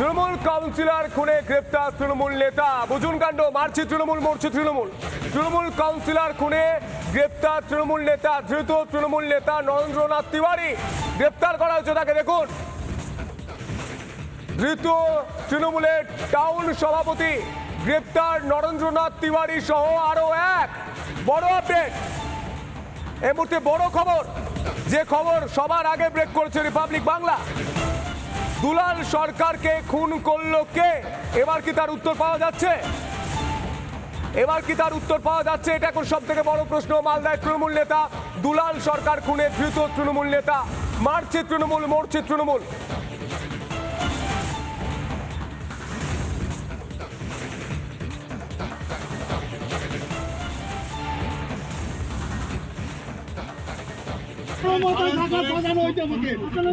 Trinamool councillor খুনে গ্রেপ্তার তৃণমূল নেতা। বুঝুন কাণ্ড, মারছে তৃণমূল, মরছে তৃণমূল। তৃণমূল কাউন্সিলর খুনে গ্রেপ্তার তৃণমূল নেতা, ধৃত তৃণমূল নেতা নরেন্দ্রনাথ তিওয়ারি। গ্রেপ্তার করা হয়েছে তাকে, দেখুন। ধৃত তৃণমূলের টাউন সভাপতি, গ্রেপ্তার নরেন্দ্রনাথ তিওয়ারি সহ আরও এক। বড় আপডেট। এই মুহূর্তে বড় খবর, যে খবর সবার আগে ব্রেক করেছে রিপাবলিক বাংলা। দুলাল সরকারকে খুন করল কে? এবার কি তার উত্তর পাওয়া যাচ্ছে? এবার কি তার উত্তর পাওয়া যাচ্ছে? এটা এখন সব থেকে বড় প্রশ্ন। মালদায় তৃণমূল নেতা, দুলাল সরকার খুনে ধৃত তৃণমূল নেতা, মারছে তৃণমূল, মরছে তৃণমূল।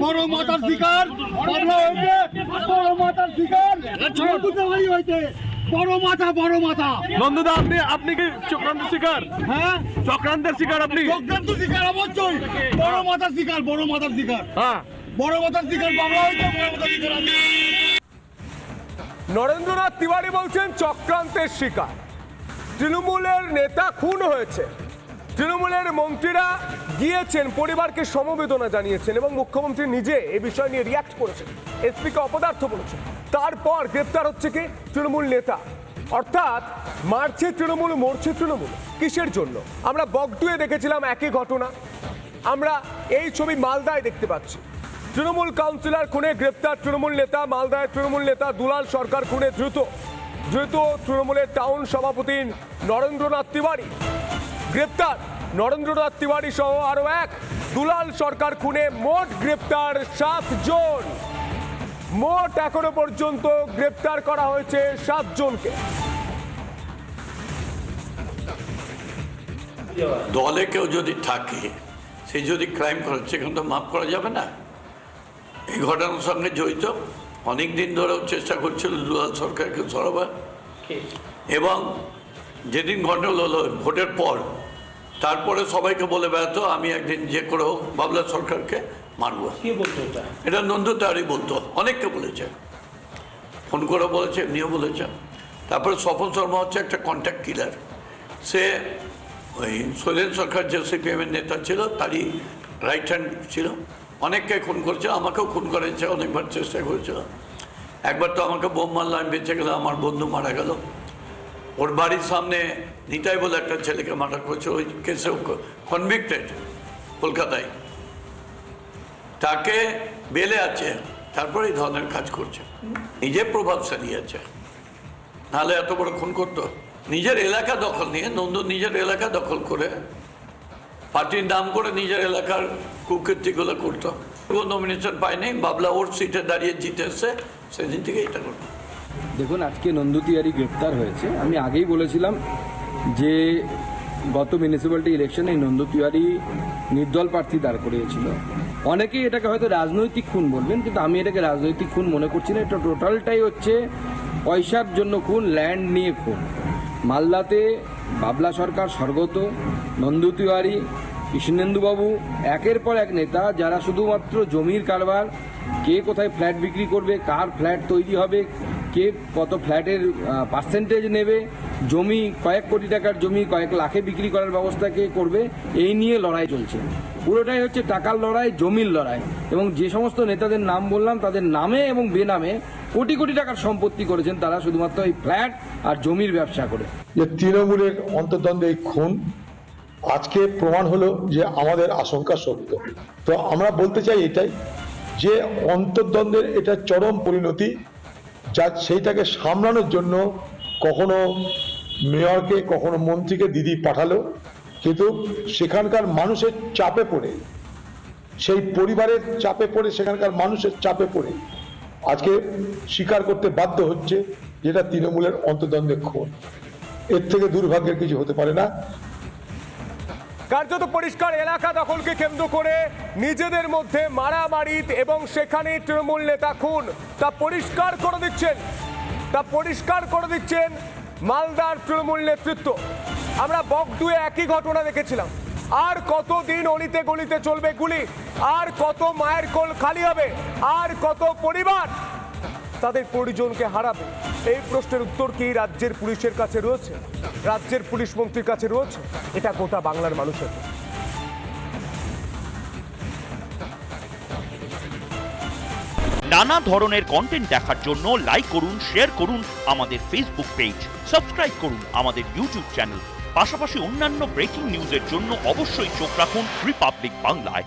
বড় মাথার শিকার বড় শিকার মাথা বড় মাথা। নন্দদা আপনি আপনি কি চক্রান্ত শিকার? হ্যাঁ? চক্রান্তের শিকার আপনি? চক্রান্ত শিকার অবশ্যই। বড় মাথার শিকার বড় মাথার শিকার। হ্যাঁ। বড় মাথার শিকার বাবলা হয়েছে বড় মাথার শিকার নরেন্দ্রনাথ তিওয়ারি বলছেন চক্রান্তের শিকার। তৃণমূলের নেতা খুন হয়েছে। তৃণমূলের মন্ত্রীরা গিয়েছেন, পরিবারকে সমবেদনা জানিয়েছেন এবং মুখ্যমন্ত্রী নিজে এ বিষয় নিয়ে রিয়াক্ট করেছেন। এসপিকে অপদার্থ বলেছেন। তারপর গ্রেপ্তার হচ্ছে কি? তৃণমূল নেতা। অর্থাৎ মারছে তৃণমূল, মরছে তৃণমূল। কিসের জন্য? আমরা বগটুয়ে দেখেছিলাম একই ঘটনা। আমরা এই ছবি মালদায় দেখতে পাচ্ছি। তৃণমূল কাউন্সিলর খুনে গ্রেপ্তার তৃণমূল নেতা, মালদায় তৃণমূল নেতা দুলাল সরকার খুনে দ্রুত দ্রুত তৃণমূলের টাউন সভাপতি নরেন্দ্রনাথ তিওয়ারি। গ্রেপ্তার। নরেন্দ্রনাথ তিওয়ারি সহ আরও এক। দুলাল সরকার খুনে মোট গ্রেপ্তার সাত জন। মোট এখনও পর্যন্ত গ্রেপ্তার করা হয়েছে সাত জনকে। দলে কেউ যদি থাকে সে যদি ক্রাইম করে সেখানে তো মাফ করা যাবে না। এই ঘটনার সঙ্গে জড়িত। অনেক দিন ধরেও চেষ্টা করছিল দুলাল সরকারকে সরাবার। এবং যেদিন ঘটনা হলো ভোটের পর তারপরে সবাইকে বলে বেড়াতো আমি একদিন যে করে হোক বাবলা সরকারকে মারব। এটা? এটা নন্দু তারই বলতো অনেককে বলেছে। ফোন করে বলেছে এমনিও বলেছে। তারপরে স্বপন শর্মা হচ্ছে একটা কন্ট্যাক্ট কিলার সে ওই শৈলেন সরকার যে সিপিএমের নেতা ছিল তারই রাইট হ্যান্ড ছিল। অনেককে খুন করছে আমাকেও খুন করেছে অনেকবার চেষ্টা করেছিল। একবার তো আমাকে বোম মারলাম বেঁচে গেলাম আমার বন্ধু মারা গেল। ওর বাড়ির সামনে নিতাই বলে একটা ছেলেকে মার্ডার করেছে, ওই কেসেও কনভিক্টেড কলকাতায়। তাকে বেলে আছে, তারপরে এই ধরনের কাজ করছে। নিজে প্রভাবশালী আছে নাহলে এত বড় খুন করতো। নিজের এলাকা দখল নিয়ে নন্দু নিজের এলাকা দখল করে, পার্টির নাম করে নিজের এলাকার কুকীর্তিগুলো করতো। নমিনেশন পায়নি, বাবলা ওর সিটে দাঁড়িয়ে জিতে এসছে সেদিন থেকে এটা করতো। দেখুন, আজকে নন্দু তিওয়ারি গ্রেপ্তার হয়েছে। আমি আগেই বলেছিলাম যে গত মিউনিসিপ্যালিটি ইলেকশনে নন্দু তিওয়ারি নির্দল প্রার্থী দাঁড় করিয়েছিল। অনেকেই এটাকে হয়তো রাজনৈতিক খুন বলবেন, কিন্তু আমি এটাকে রাজনৈতিক খুন মনে করছি না। এটা টোটালটাই হচ্ছে পয়সার জন্য খুন ল্যান্ড নিয়ে খুন। মালদাতে বাবলা সরকার, স্বর্গত নন্দু তিওয়ারি, কৃষ্ণেন্দুবাবু, একের পর এক নেতা যারা শুধুমাত্র জমির কারবার, কে কোথায় ফ্ল্যাট বিক্রি করবে, কার ফ্ল্যাট তৈরি হবে কে কত ফ্ল্যাটের পার্সেন্টেজ নেবে, জমি কয়েক কোটি টাকার জমি কয়েক লাখে বিক্রি করার ব্যবস্থা কে করবে, এই নিয়ে লড়াই চলছে। পুরোটাই হচ্ছে টাকার লড়াই, জমির লড়াই। এবং যে সমস্ত নেতাদের নাম বললাম, তাদের নামে এবং বেনামে কোটি কোটি টাকার সম্পত্তি করেছেন তারা শুধুমাত্র এই ফ্ল্যাট আর জমির ব্যবসা করে। যে তৃণমূলের অন্তর্দ্বন্দ্বে এই খুন, আজকে প্রমাণ হলো যে আমাদের আশঙ্কা সত্য। তো আমরা বলতে চাই এটাই, যে অন্তর্দ্বন্দ্বের এটা চরম পরিণতি যা সেইটাকে সামলানোর জন্য কখনো মেয়রকে, কখনো মন্ত্রীকে দিদি পাঠালো। কিন্তু সেখানকার মানুষের চাপে পড়ে, সেই পরিবারের চাপে পড়ে, সেখানকার মানুষের চাপে পড়ে আজকে স্বীকার করতে বাধ্য হচ্ছে যেটা তৃণমূলের অন্তর্দ্বন্দ্বে খুন এর থেকে দুর্ভাগ্যের কিছু হতে পারে না। কার্যত পরিষ্কার এলাকা দখলকে কেন্দ্র করে নিজেদের মধ্যে মারামারি এবং সেখানে তৃণমূল নেতা খুন। তা পরিষ্কার করে দিচ্ছেন। তা পরিষ্কার করে দিচ্ছেন মালদার তৃণমূল নেতৃত্ব। আমরা বকডুয়ে একই ঘটনা দেখেছিলাম। আর কত দিন অলিতে গলিতে চলবে গুলি? আর কত মায়ের কোল খালি হবে? আর কত পরিবার? তাদের পরিজনকে হারাবে। এই প্রশ্নের উত্তর কি রাজ্যের পুলিশের কাছে রয়েছে? রাজ্যের পুলিশ মন্ত্রীর কাছে রয়েছে? এটা গোটা বাংলার মানুষের নানা ধরনের কন্টেন্ট দেখার জন্য লাইক করুন শেয়ার করুন আমাদের ফেসবুক পেজ সাবস্ক্রাইব করুন আমাদের ইউটিউব চ্যানেল পাশাপাশি অন্যান্য ব্রেকিং নিউজের জন্য অবশ্যই চোখ রাখুন রিপাবলিক বাংলায়